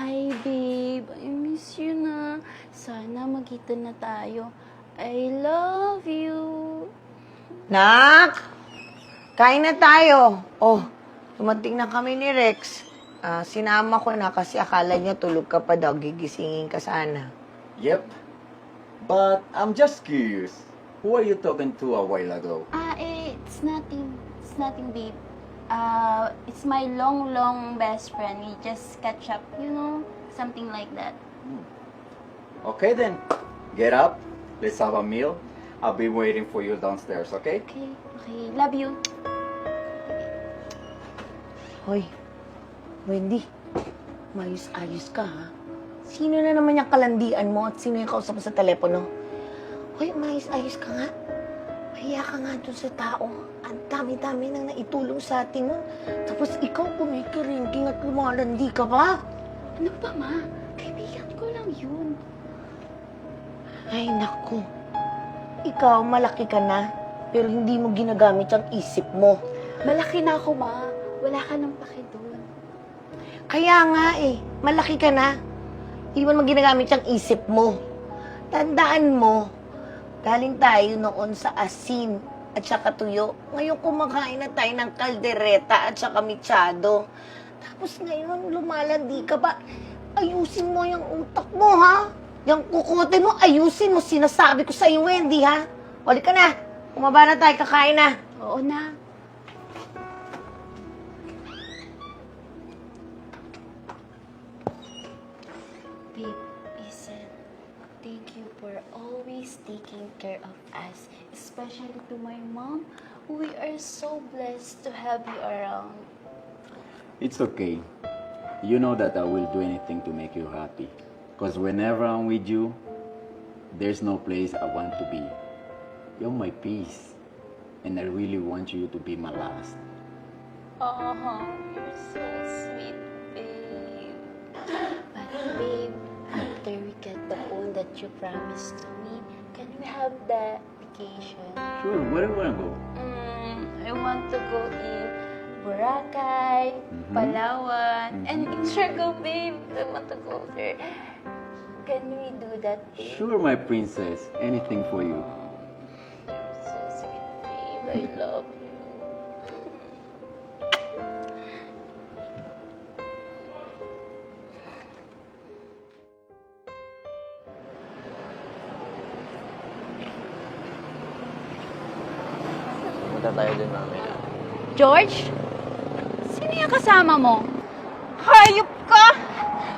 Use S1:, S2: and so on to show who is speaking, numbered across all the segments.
S1: Hi, babe. I miss you na. Sana magkita na tayo. I love you.
S2: Nak! Kain na tayo. Oh, dumating na kami ni Rex. Ah, sinama ko na kasi akala niya tulog ka pa daw. Gigisingin ka sana.
S3: Yep. But I'm just curious. Who are you talking to a while ago?
S1: Ah, eh, it's nothing. It's nothing, babe. Uh, it's my long, long best friend. We just catch up, you know? Something like that.
S3: Okay then. Get up. Let's have a meal. I'll be waiting for you downstairs, okay?
S1: Okay, okay. Love you.
S2: Hoy, Wendy, mayos-ayos ka ha? Sino na naman yung kalandian mo at sino yung kausap mo sa telepono? Hoy, mayos-ayos ka nga. Mahiya ka nga dun sa tao. Ang dami-dami nang naitulong sa atin nun. Tapos ikaw kumikiringking at lumalandi ka pa.
S1: Ano ba, ma? Kaibigan ko lang yun.
S2: Ay, naku. Ikaw, malaki ka na, pero hindi mo ginagamit ang isip mo.
S1: Malaki na ako, ma. Wala ka nang pake doon.
S2: Kaya nga eh, malaki ka na. Hindi mo naman ginagamit ang isip mo. Tandaan mo, galing tayo noon sa asin at saka tuyo. Ngayon kumakain na tayo ng kaldereta at saka michado. Tapos ngayon, lumalandi ka ba? Ayusin mo yung utak mo, ha? Yung kukote mo, ayusin mo. Sinasabi ko sa iyo, Wendy, ha? Wali ka na. Kumaba na tayo, kakain na.
S1: Oo na. Taking care of us, especially to my mom. We are so blessed to have you around.
S3: It's okay. You know that I will do anything to make you happy. Because whenever I'm with you, there's no place I want to be. You're my peace. And I really want you to be my last.
S1: Oh, you're so sweet, babe. But babe, after we get the phone that you promised to me, can we have that vacation?
S3: Sure, where do you want to go?
S1: Mm, I want to go in Boracay,
S3: Mhm.
S1: Palawan, and
S3: Mhm.
S1: in Siargao, babe. I want to go there. Can we do that, babe?
S3: Sure, my princess. Anything for you.
S1: You're so sweet, babe. I love you.
S4: Punta tayo dun mamaya.
S1: George? Sino yung kasama mo? Hayop ka!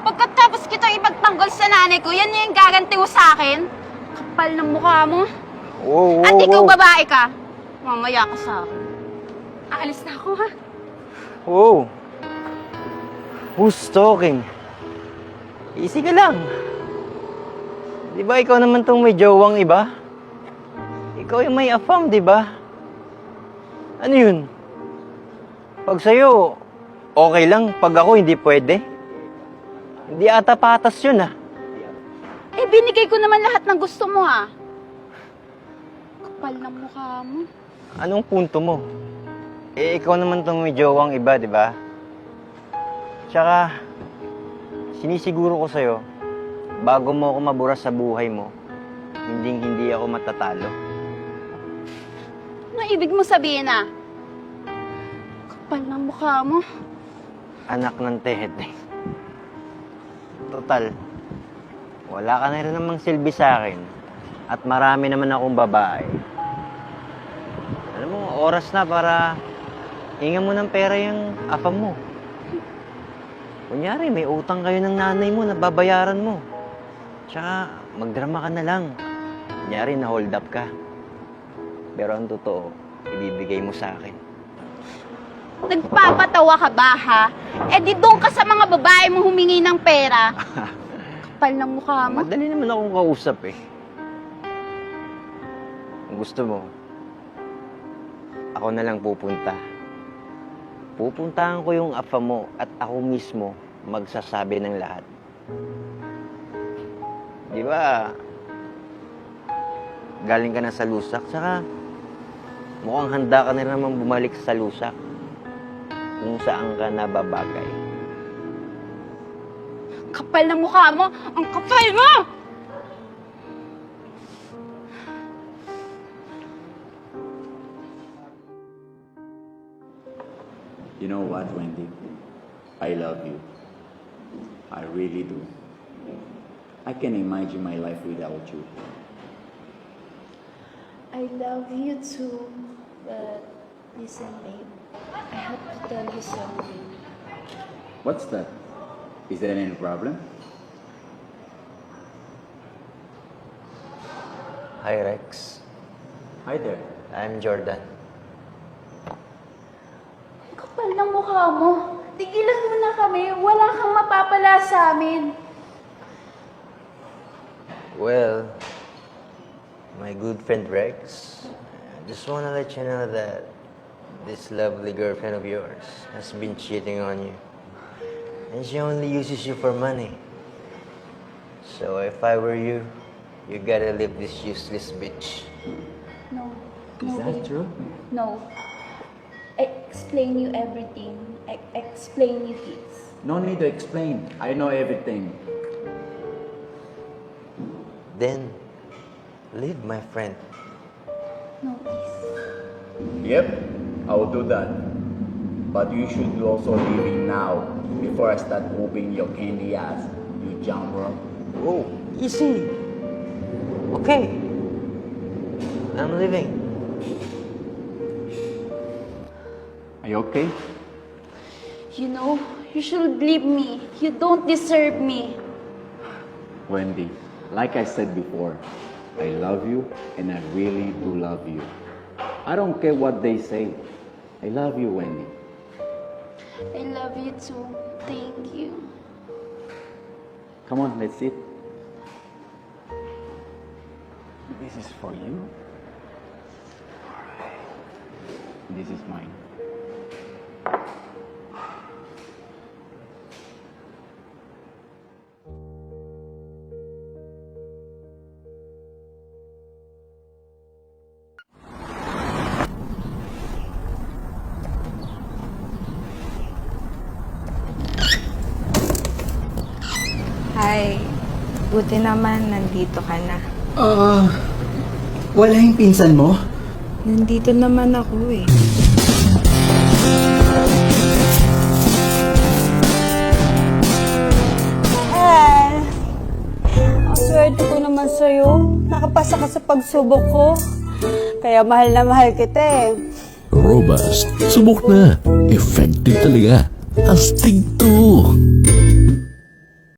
S1: Pagkatapos kita ipagtanggol sa nanay ko, yan yung gaganti mo sa akin? Kapal ng mukha mo.
S4: Wow,
S1: At ikaw babae ka. Mamaya ka sa akin. Aalis na ako ha.
S4: Wow. Who's talking? Easy ka lang. Di ba ikaw naman tong may jowang iba? Ikaw yung may afam, di ba? Ano yun? Pag sa'yo, okay lang. Pag ako, hindi pwede. Hindi ata patas yun, ah.
S1: Eh, binigay ko naman lahat ng gusto mo ha. Kapal ng mukha mo.
S4: Anong punto mo? Eh, ikaw naman tong may jowang iba, di ba? Tsaka, sinisiguro ko sa'yo, bago mo ako mabura sa buhay mo, hindi hindi ako matatalo.
S1: Ano ibig mo sabihin na? Kapal ng mukha mo.
S4: Anak ng tehet eh. Total, wala ka na rin namang silbi sa akin. At marami naman akong babae. Alam mo, oras na para hinga mo ng pera yung afam mo. Kunyari, may utang kayo ng nanay mo na babayaran mo. Tsaka, magdrama ka na lang. Kunyari, na-hold up ka. Pero ang totoo, ibibigay mo sa akin.
S1: Nagpapatawa ka ba, ha? Eh di doon ka sa mga babae mo humingi ng pera. Kapal ng mukha mo.
S4: Madali naman akong kausap eh. Kung gusto mo, ako na lang pupunta. Pupuntahan ko yung afa mo at ako mismo magsasabi ng lahat. Di ba? Galing ka na sa lusak, saka mukhang handa ka na naman bumalik sa lusak kung saan ka nababagay.
S1: kapal ng mukha mo! Ang kapal mo!
S3: You know what, Wendy? I love you. I really do. I can imagine my life without you.
S1: I love you too, but listen, babe. I have to tell you something.
S3: What's that? Is there any problem?
S4: Hi, Rex.
S3: Hi there.
S4: I'm Jordan.
S1: Ang kapal ng mukha mo. Tigilan mo na kami. Wala kang mapapala sa amin.
S4: Well, my good friend Rex, just want to let you know that this lovely girlfriend of yours has been cheating on you. And she only uses you for money. So if I were you, you gotta leave this useless bitch.
S1: No.
S3: Is
S1: no,
S3: that
S1: babe.
S3: true?
S1: No. I explain you everything. I explain you this.
S3: No need to explain. I know everything.
S4: Then, leave my friend.
S1: No, please.
S3: Yep, I will do that. But you should also leave it now before I start whooping your candy ass, you jumper.
S4: Oh, easy. Okay. I'm leaving.
S3: Are you okay?
S1: You know, you should leave me. You don't deserve me.
S3: Wendy, like I said before, I love you and I really do love you. I don't care what they say. I love you, Wendy.
S1: I love you too. Thank you.
S3: Come on, let's sit. This is for you. Alright. This is mine.
S5: Hi. Buti naman, nandito ka na.
S6: Ah, wala yung pinsan mo?
S5: Nandito naman ako eh.
S7: Eh, ang swerte ko naman sa'yo. Nakapasa ka sa pagsubok ko. Kaya mahal na mahal kita eh.
S8: Robust. Subok na. Effective talaga. Astig to.